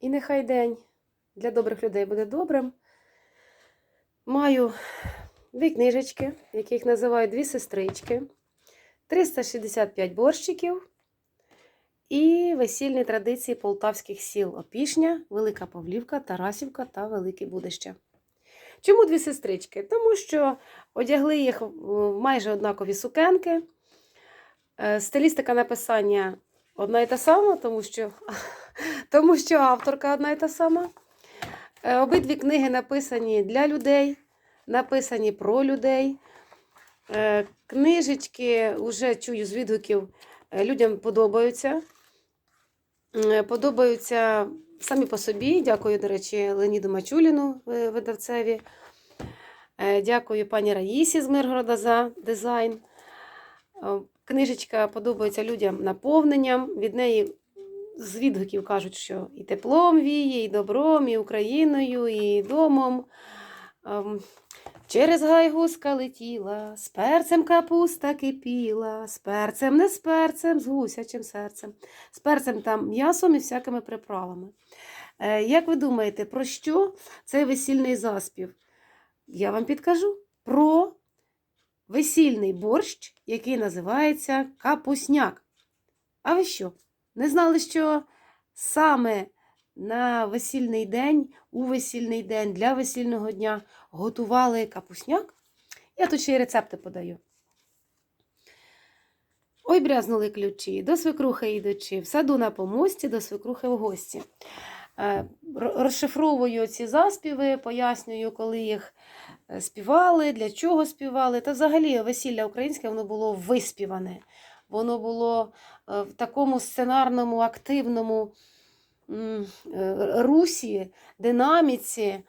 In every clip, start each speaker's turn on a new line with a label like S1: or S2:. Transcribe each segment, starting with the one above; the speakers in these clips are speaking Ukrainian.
S1: І нехай день для добрих людей буде добрим. Маю дві книжечки, яких називають дві сестрички, 365 борщиків і весільні традиції полтавських сіл Опішня, Велика Павлівка, Тарасівка та Велике Будище. Чому дві сестрички? Тому що одягли їх в майже однакові сукенки. Е, Стилістика написання одна і та сама, тому що, тому що авторка одна і та сама. Е, Обидві книги написані для людей, написані про людей. Е, Книжечки, вже чую з відгуків, е, людям подобаються. Подобаються самі по собі. Дякую, до речі, Леоніду Мачуліну, видавцеві. Дякую пані Раїсі з Миргорода за дизайн. Книжечка подобається людям наповненням. Від неї з відгуків кажуть, що і теплом віє, і добром, і Україною, і домом. Ем, Через гай гуска летіла, з перцем капуста кипіла, з перцем, не з перцем, з гусячим серцем, з перцем там м'ясом і всякими приправами. Е, Як ви думаєте, про що цей весільний заспів? Я вам підкажу про весільний борщ, який називається капусняк. А ви що? Не знали, що саме на весільний день, у весільний день, для весільного дня готували капусняк? Я тут ще й рецепти подаю. Ой, брязнули ключі, до свекрухи йдучи, в саду на помості, до свекрухи в гості. Е, Розшифровую ці заспіви, пояснюю, коли їх е, співали, для чого співали. Та взагалі весілля українське воно було виспіване. Воно було е, в такому сценарному, активному е, русі, динаміці.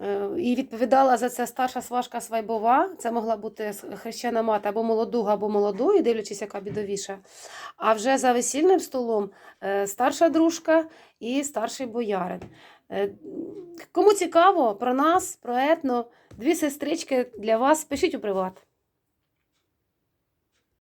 S1: Е, І відповідала за це старша сважка Свайбова. Це могла бути хрещена мати або молодуга, або молодої, дивлячись, яка бідовіша. А вже за весільним столом старша дружка і старший боярин. Кому цікаво про нас, про етно, дві сестрички для вас, пишіть у приват.